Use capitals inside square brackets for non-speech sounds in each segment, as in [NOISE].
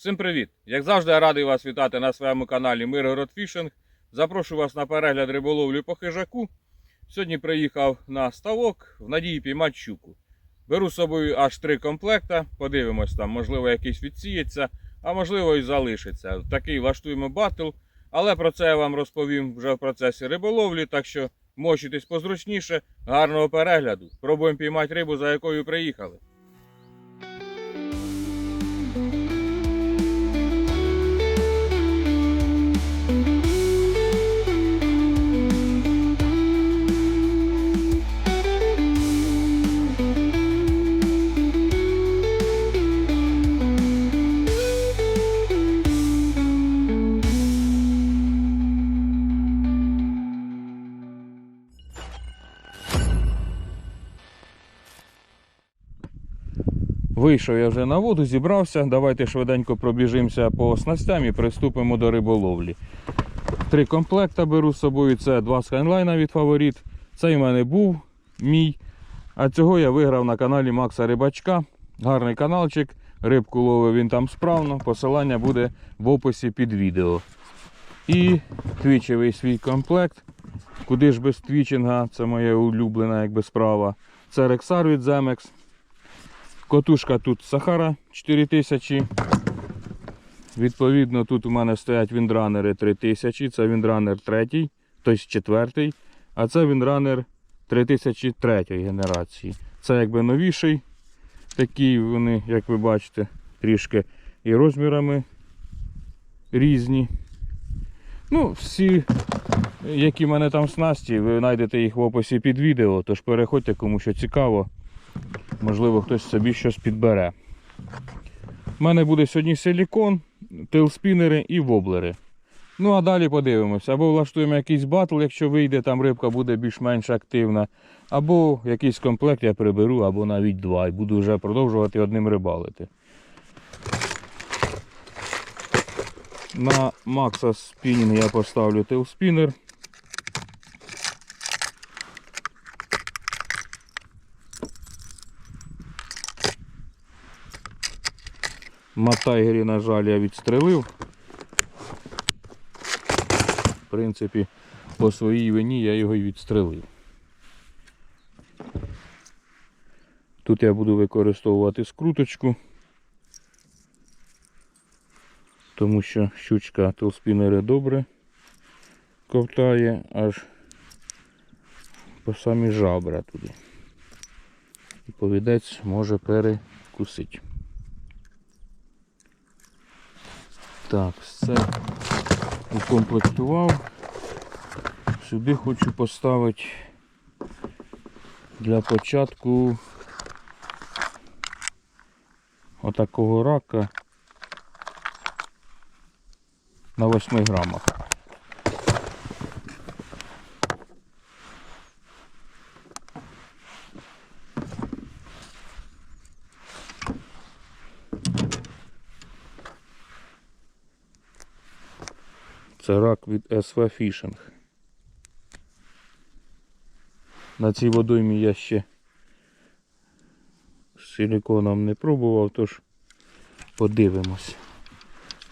Всім привіт! Як завжди, я радий вас вітати на своєму каналі Миргород Фішинг. Запрошую вас на перегляд риболовлі по хижаку. Сьогодні приїхав на ставок в надії піймати щуку. Беру з собою аж три комплекта. Подивимось там, можливо, якийсь відсіється, а можливо і залишиться. Такий влаштуємо батл. Але про це я вам розповім вже в процесі риболовлі, так що мочитесь позручніше. Гарного перегляду. Пробуємо піймати рибу, за якою приїхали. Вийшов я вже на воду, зібрався. Давайте швиденько пробіжимося по снастям і приступимо до риболовлі. Три комплекта беру з собою. Це два скайнлайна від фаворит. Цей в мене був мій. А цього я виграв на каналі Макса Рибачка. Гарний каналчик. Рибку ловив він там справно. Посилання буде в описі під відео. І твічевий свій комплект. Куди ж без твічинга, це моя улюблена якби справа. Це Рексар від Zemex. Котушка тут Сахара 4000. Відповідно, тут у мене стоять віндранери 3000. Це віндранер 3, тобто 4. А це віндранер 3003 генерації. Це якби новіший. Такі вони, як ви бачите, трішки і розмірами різні. Ну, всі, які в мене там снасті, ви знайдете їх в описі під відео, тож переходьте, кому що цікаво. Можливо, хтось собі щось підбере. У мене буде сьогодні силікон, тейлспінери і воблери. Ну а далі подивимося. Або влаштуємо якийсь батл, якщо вийде, там рибка буде більш-менш активна. Або якийсь комплект я приберу, або навіть два. І буду вже продовжувати одним рибалити. На Макса спінінг я поставлю тейлспінер. Матайгері, на жаль, я відстрелив. В принципі, по своїй вині я його і відстрелив. Тут я буду використовувати скруточку, тому що щучка толспінери добре ковтає аж по самі жабра туди. І повідець може перекусити. Так, все укомплектував. Сюди хочу поставити для початку отакого рака на 8 грамах. Це рак від SV Fishing. На цій водоймі я ще з силіконом не пробував, тож подивимось.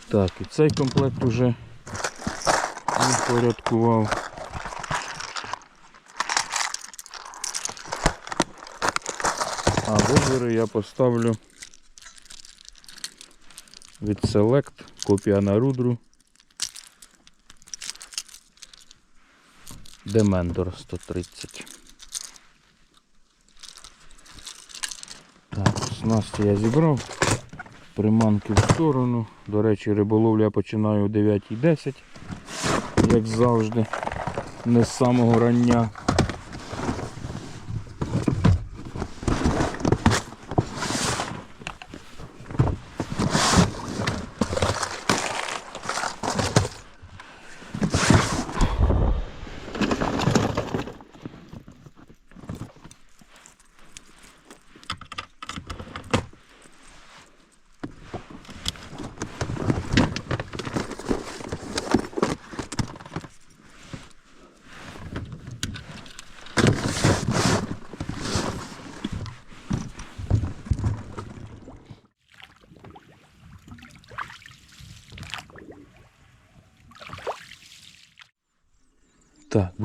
Так, і цей комплект уже упорядкував. А вибори я поставлю від Select, копія на рудру. Демендор 130. Так, снасті я зібрав. Приманки в сторону. До речі, риболовлю я починаю о 9.10, як завжди, не з самого рання.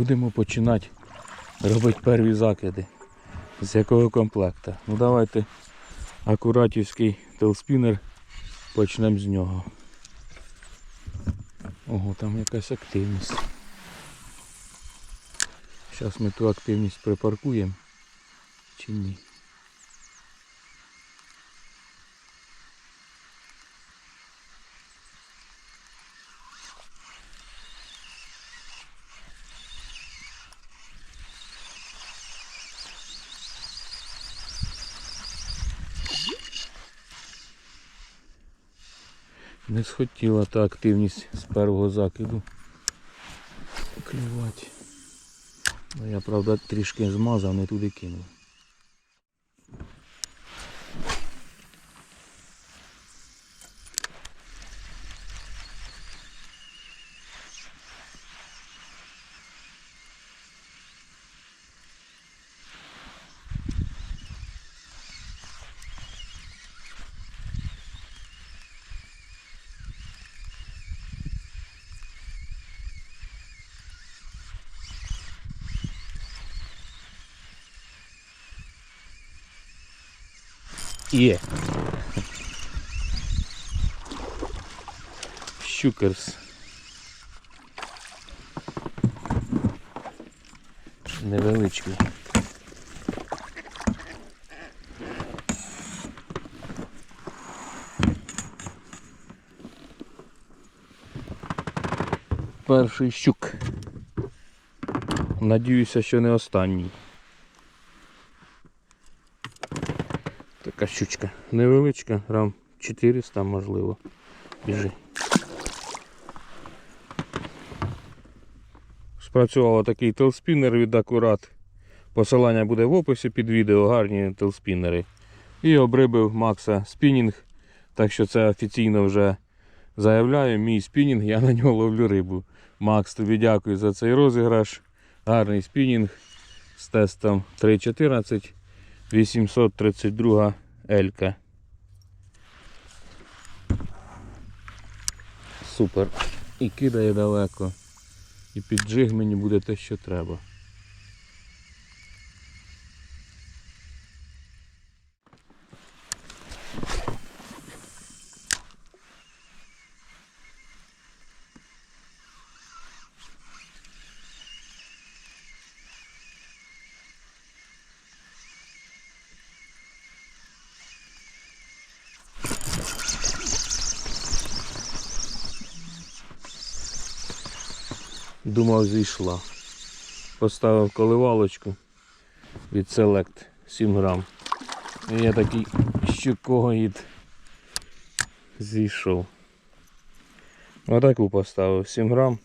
Будемо починати робити перві закиди. З якого комплекта? Ну давайте акуратівський телспінер почнемо з нього. Ого, там якась активність. Зараз ми ту активність припаркуємо чи ні. Не схотіла та активність з першого закиду клювати. Ну, я, правда, трішки змазав, не туди кинув. Є. Щукерс. Невеличкий. Перший щук. Надіюся, що не останній. Така щучка. Невеличка, грам 400 можливо. Біжи. Спрацював такий телспінер від акурат. Посилання буде в описі під відео, гарні телспінери. І обрибив Макса спінінг. Так що це офіційно вже заявляю. Мій спінінг, я на нього ловлю рибу. Макс, тобі дякую за цей розіграш. Гарний спінінг з тестом 3.14. 832 Елька. Супер. І кидає далеко. І піджиг мені буде те, що треба. Думав, зійшла. Поставив коливалочку від Select 7 грам. І я такий щукоїд зійшов. Отаку поставив 7 грам.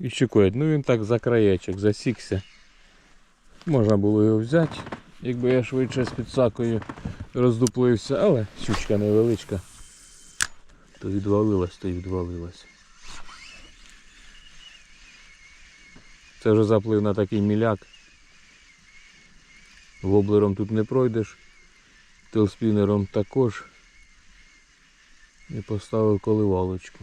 І щукоїд. Ну він так за краєчок засікся. Можна було його взяти, якби я швидше з підсакою роздуплився, але щучка невеличка. То відвалилась, то відвалилась. Це вже заплив на такий міляк. Воблером тут не пройдеш, телспінером також. І поставив коливалочку.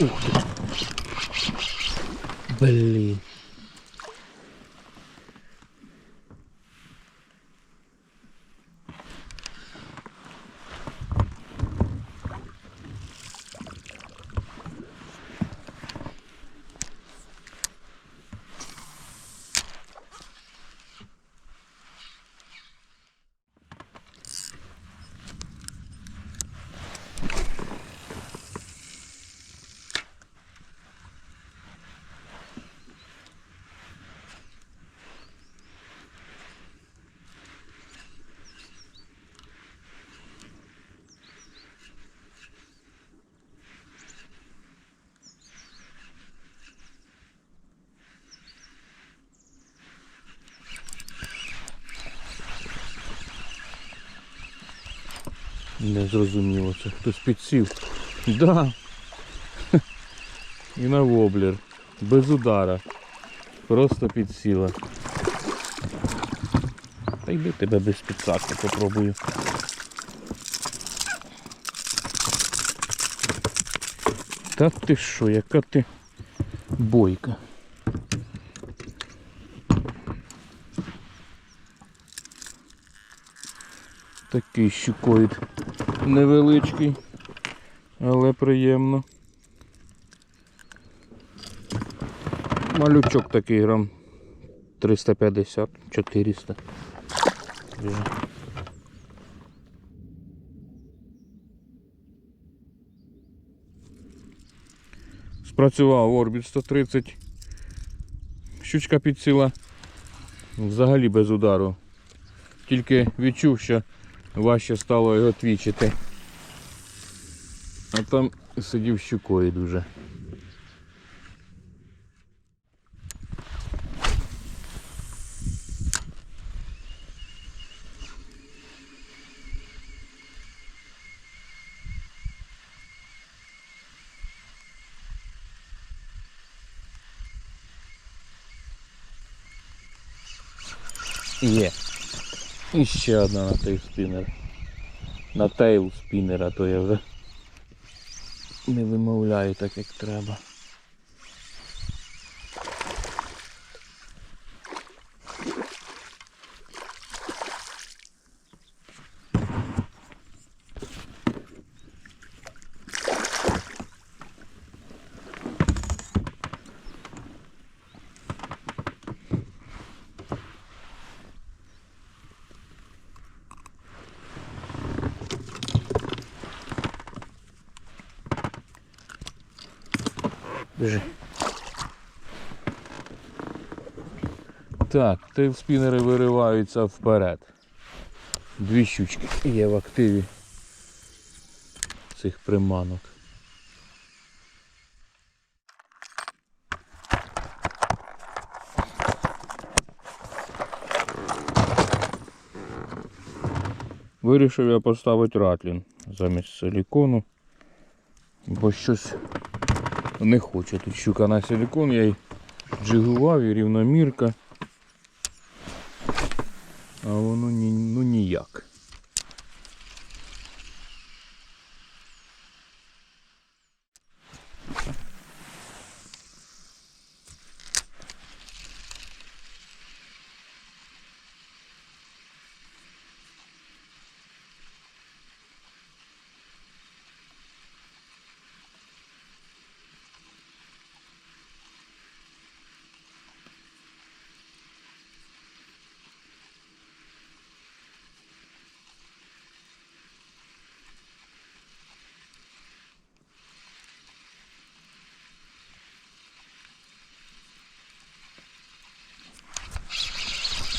Ух ты. Блін. Не зрозуміло, це хтось підсів. Да. І на воблер. Без удара. Просто підсіла. Та йди тебе без підсадки попробую. Та ти що, яка ти бойка. Такий щукоїд невеличкий, але приємно. Малючок такий грам 350-400. Спрацював орбіт 130. Щучка підсіла взагалі без удару. Тільки відчув, що важче стало його твічити. А там сидів щукою дуже. Є. І ще одна на той спінер. На тейл спінер, а то я вже не вимовляю так як Біжи. Так, тейлспінери вириваються вперед. Дві щучки є в активі цих приманок. Вирішив я поставити ратлін замість силікону, бо щось не хоче тут щука на силикон, я й джигував і рівномірка. А воно ну ніяк.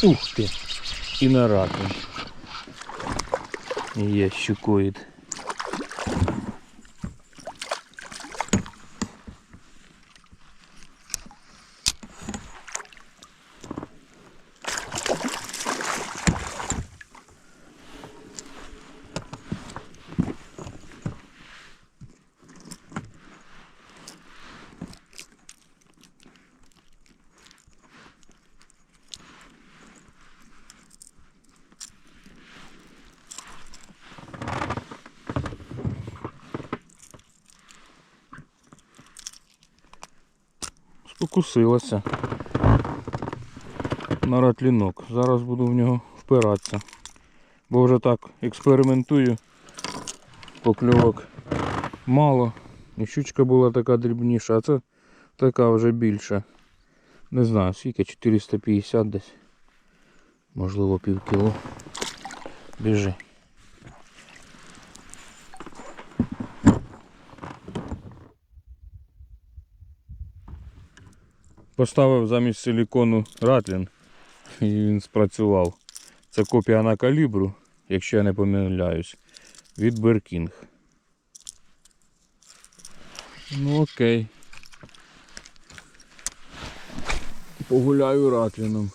Ух ти! І на раку. Є щукоїд. Спокусилася на ратлінок. Зараз буду в нього впиратися. Бо вже так експериментую. Покльовок мало. І щучка була така дрібніша, а це така вже більша. Не знаю, скільки 450 десь. Можливо пів кіло. Біжи. Поставив замість силікону ратлін і він спрацював. Це копія на калібру, якщо я не помиляюсь, від Беркінг. Ну окей. Погуляю ратліном.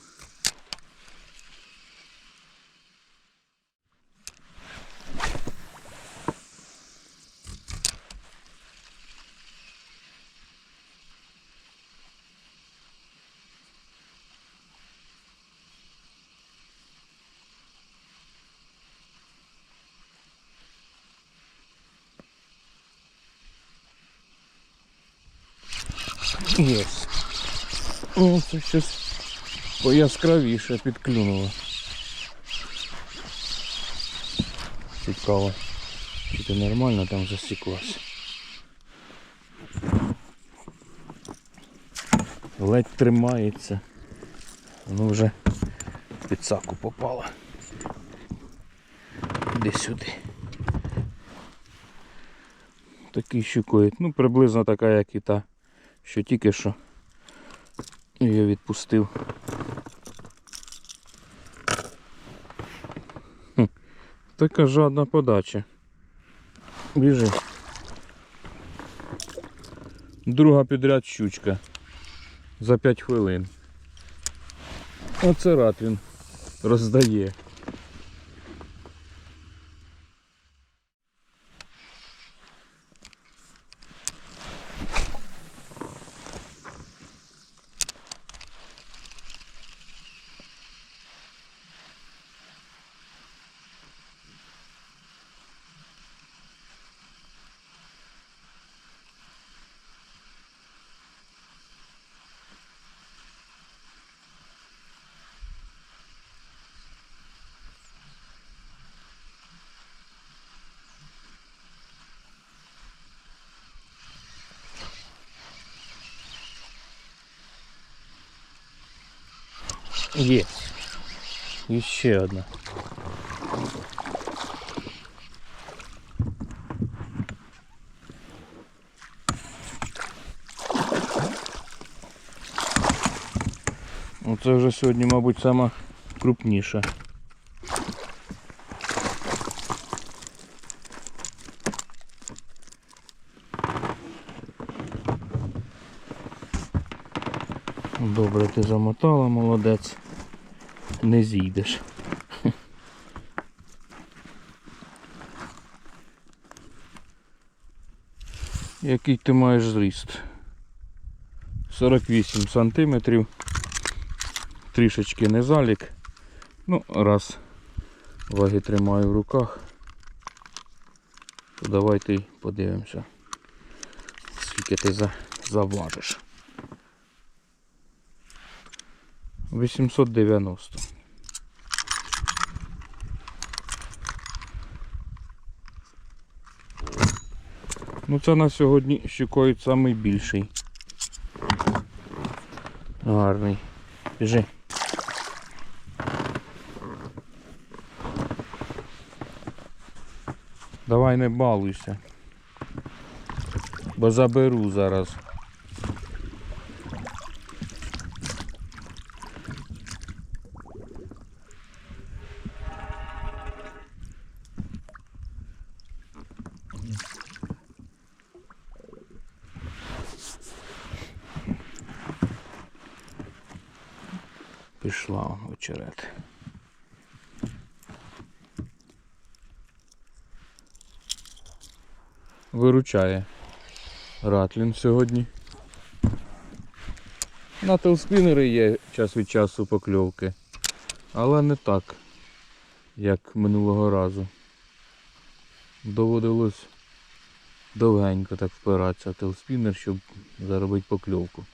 Є. О, це щось пояскравіше підклюнуло. Цікаво. Чи ти нормально там засіклась? Ледь тримається. Воно вже під саку попало. Іди сюди. Такий щукоїд. Ну, приблизно така, як і та, що тільки що я відпустив. Така жадна подача. Біжи. Друга підряд щучка. За 5 хвилин. Оце рад він роздає. Є. І ще одна. Оце вже сьогодні, мабуть, сама крупніша. Добре, ти замотала, молодець. Не зійдеш. [LAUGHS] Який ти маєш зріст? 48 сантиметрів. Трішечки не залік. Ну, раз ваги тримаю в руках, то давайте подивимося, скільки ти за, заважиш. 890. Ну це на сьогодні щукоїть самий більший. Гарний. Біжи. Давай не балуйся. Бо заберу зараз. Виручає Ратлін сьогодні. На телспінери є час від часу покльовки, але не так, як минулого разу. Доводилось довгенько так впиратися телспінер, щоб заробити покльовку.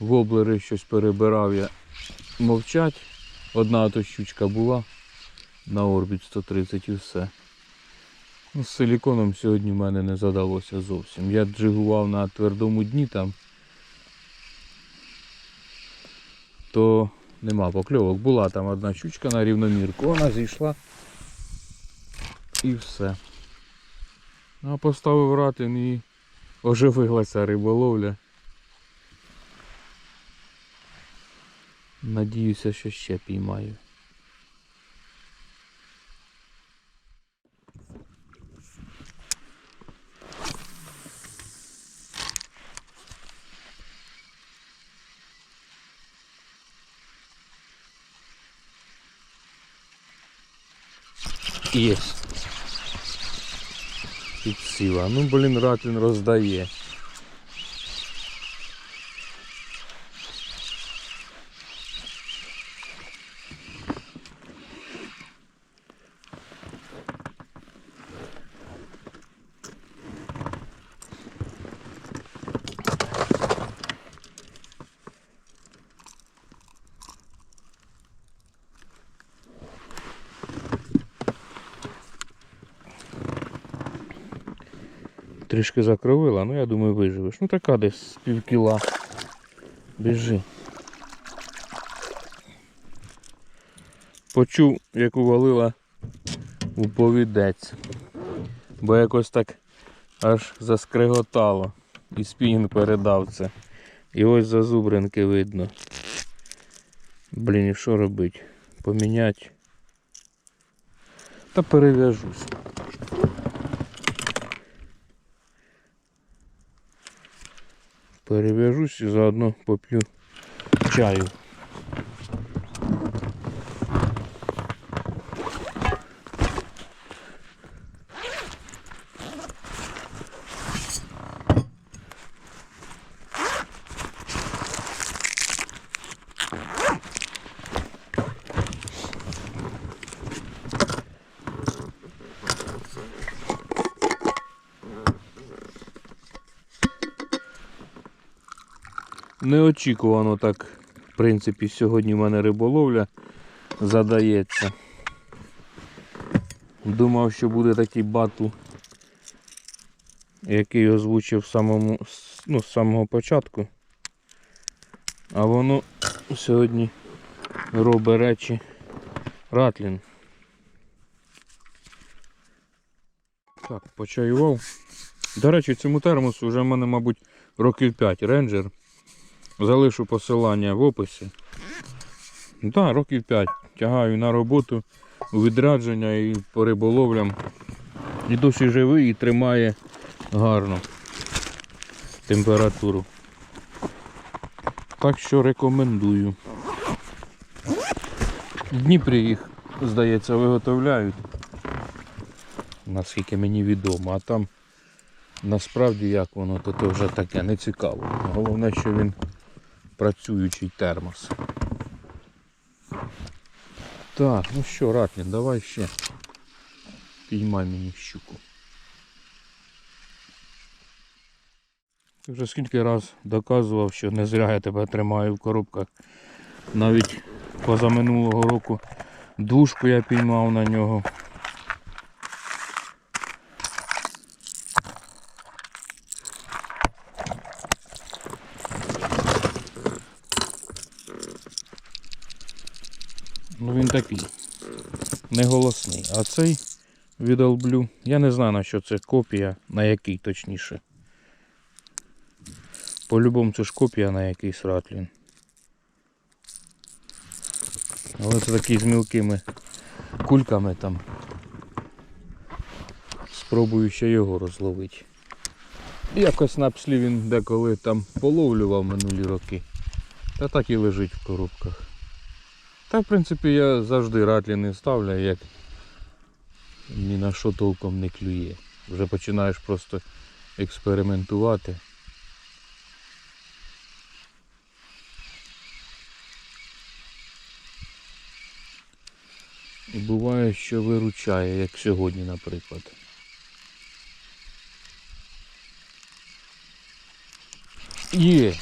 Воблери щось перебирав я мовчать. Одна то щучка була на орбіт 130 і все. Ну, з силіконом сьогодні в мене не задалося зовсім. Я джигував на твердому дні там, то нема покльовок. Була там одна щучка на рівномірку, вона зійшла і все. А поставив ратин і оживилася риболовля. Надіюся, що ще піймаю. Єс. Підсіла. Ну, блін, Ратлін роздає. Трішки закровила, ну я думаю виживеш. Ну така десь пів кіла. Біжи. Почув, як увалила у повідець. Бо якось так аж заскриготало. І спінінг передав це. І ось зазубринки видно. Блін, і що робить? Поміняти. Та перев'яжусь. Перев'яжусь і заодно поп'ю чаю. Неочікувано так, в принципі, сьогодні в мене риболовля задається. Думав, що буде такий батл, який озвучив самому, ну, з самого початку. А воно сьогодні робить речі Ратлін. Так, почаював. До речі, цьому термосу вже в мене, мабуть, років 5 рейнджер. Залишу посилання в описі. Так, років 5. Тягаю на роботу у відрядження і по риболовлям. І досі живий і тримає гарно температуру. Так що рекомендую. В Дніпрі їх, здається, виготовляють. Наскільки мені відомо, а там насправді як воно, то, то вже таке не цікаво. Головне, що він працюючий термос. Так, ну що, Ратлін, давай ще. Піймай мені щуку. Вже скільки раз доказував, що не зря я тебе тримаю в коробках. Навіть позаминулого року дужку я піймав на нього. Ну він такий. Не голосний. А цей відолблю. Я не знаю на що це копія, на який точніше. По-любому це ж копія на якийсь ратлін. Але це такий з мілкими кульками там. Спробую ще його розловити. Якось на пслі він деколи там половлював минулі роки. Та так і лежить в коробках. Та в принципі я завжди ратлі не ставлю, як ні на що толком не клює. Вже починаєш просто експериментувати. І буває, що виручає, як сьогодні, наприклад. Є!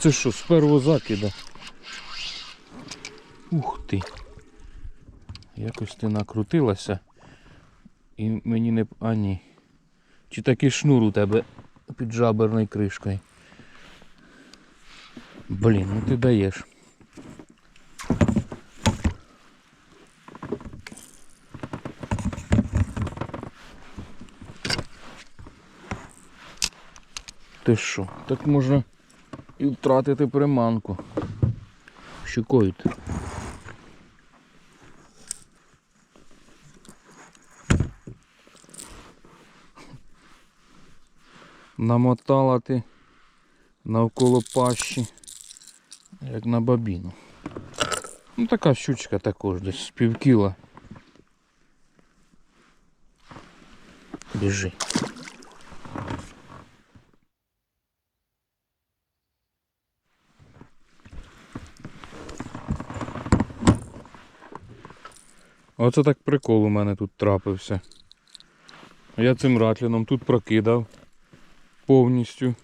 Це що, з першого закида? Ух ти. Якось ти накрутилася. І мені не... А ні. Чи такий шнур у тебе під жаберною кришкою? Блін, ну ти даєш. Ти що? Так можна і втратити приманку. Щукою. Намотала ти навколо пащі, як на бабіну. Ну така щучка також десь з півкіла. Біжи. Оце так прикол у мене тут трапився. Я цим ратліном тут прокидав повністю.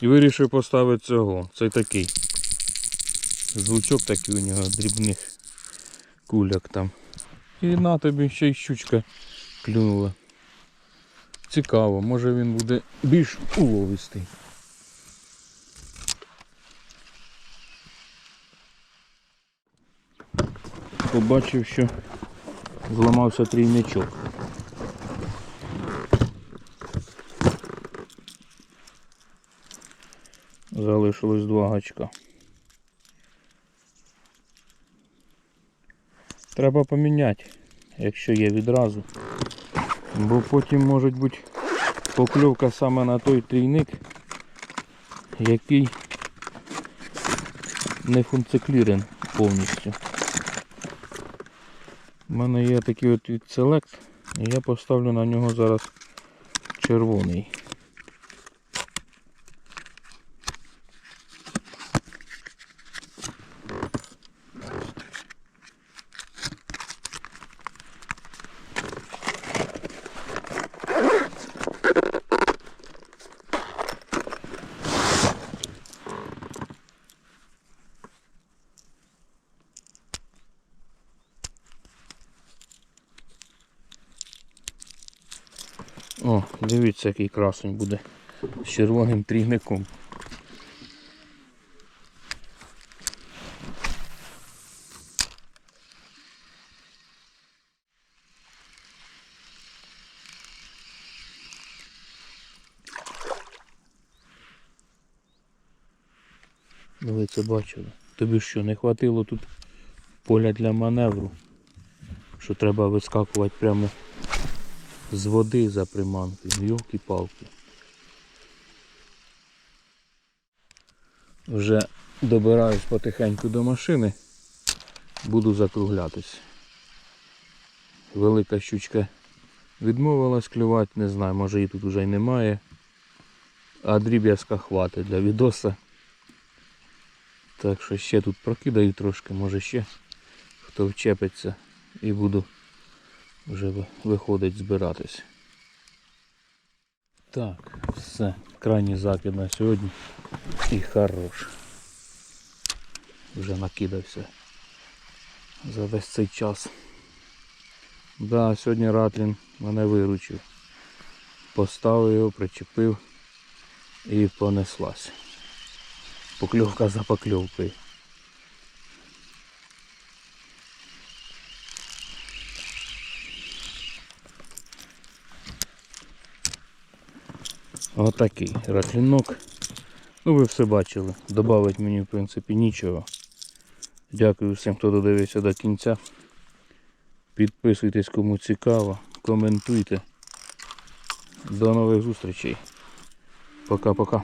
І вирішив поставити цього. Цей такий. Звучок такий у нього дрібних куляк там. І на тобі ще й щучка клюнула. Цікаво, може він буде більш уловистий. Побачив, що зламався трійничок. Залишилось два гачка. Треба поміняти, якщо є відразу. Бо потім може бути покльовка саме на той трійник, який не функціклірен повністю. У мене є такий от від Select, і я поставлю на нього зараз червоний. О, дивіться, який красень буде з червоним трійником. Ну ви це бачили. Тобі що, не хватило тут поля для маневру, що треба вискакувати прямо з води за приманкою. Йолки-палки. Вже добираюсь потихеньку до машини. Буду закруглятись. Велика щучка відмовилась клювати, не знаю, може її тут вже й немає. А дріб'язка хватить для відоса. Так що ще тут прокидаю трошки, може ще хто вчепиться і буду вже виходить збиратись. Так, все. Крайній закид на сьогодні. І хорош. Вже накидався за весь цей час. Да, сьогодні Ратлін мене виручив. Поставив його, причепив і понеслась. Покльовка за покльовкою. Отакий раклінок. Ну ви все бачили. Добавить мені в принципі нічого. Дякую всім, хто додивився до кінця. Підписуйтесь кому цікаво, коментуйте. До нових зустрічей. Пока-пока.